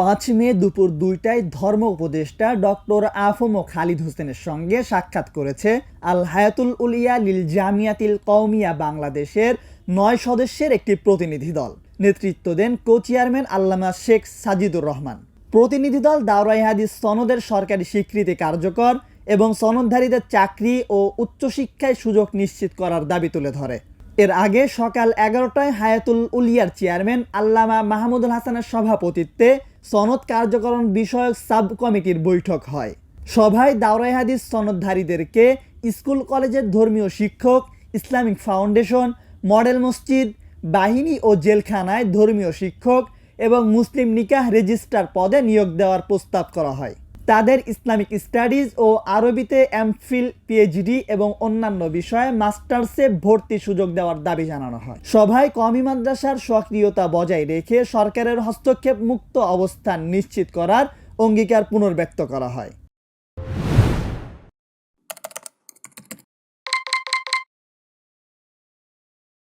পাঁচ মে দুপুর দুইটায় ধর্ম উপদেষ্টা ডক্টর আফম খালিদ হোসেনের সঙ্গে সাক্ষাৎ করেছে আল হায়াতুল উলিয়া লিল জামিয়াতিল কওমিয়া বাংলাদেশের নয় সদস্যের একটি প্রতিনিধি দল। নেতৃত্ব দেন কো চেয়ারম্যান আল্লামা শেখ সাজিদুর রহমান। প্রতিনিধি দল দাওরাই হাদিস সনদের সরকারি স্বীকৃতি কার্যকর এবং সনদধারীদের চাকরি ও উচ্চশিক্ষায় সুযোগ নিশ্চিত করার দাবি তুলে ধরে। এর আগে সকাল এগারোটায় হায়াতুল উলিয়ার চেয়ারম্যান আল্লামা মাহমুদুল হাসানের সভাপতিত্বে সনদ কার্যকরণ বিষয়ক সাব কমিটির বৈঠক হয়। সভায় দাওরাই হাদিস সনদধারীদেরকে স্কুল কলেজের ধর্মীয় শিক্ষক, ইসলামিক ফাউন্ডেশন, মডেল মসজিদ, বাহিনী ও জেলখানায় ধর্মীয় শিক্ষক এবং মুসলিম নিকাহ রেজিস্ট্রার পদে নিয়োগ দেওয়ার প্রস্তাব করা হয়। তাদের ইসলামিক স্টাডিজ ও আরবিতে এমফিল পিএইচডি এবং অন্যান্য বিষয়ে মাস্টার্সে ভর্তি সুযোগ দেওয়ার দাবি জানানো হয়। সভায় কমি মাদ্রাসার সক্রিয়তা বজায় রেখে সরকারের হস্তক্ষেপ মুক্ত অবস্থান নিশ্চিত করার অঙ্গীকার পুনর্ব্যক্ত করা হয়।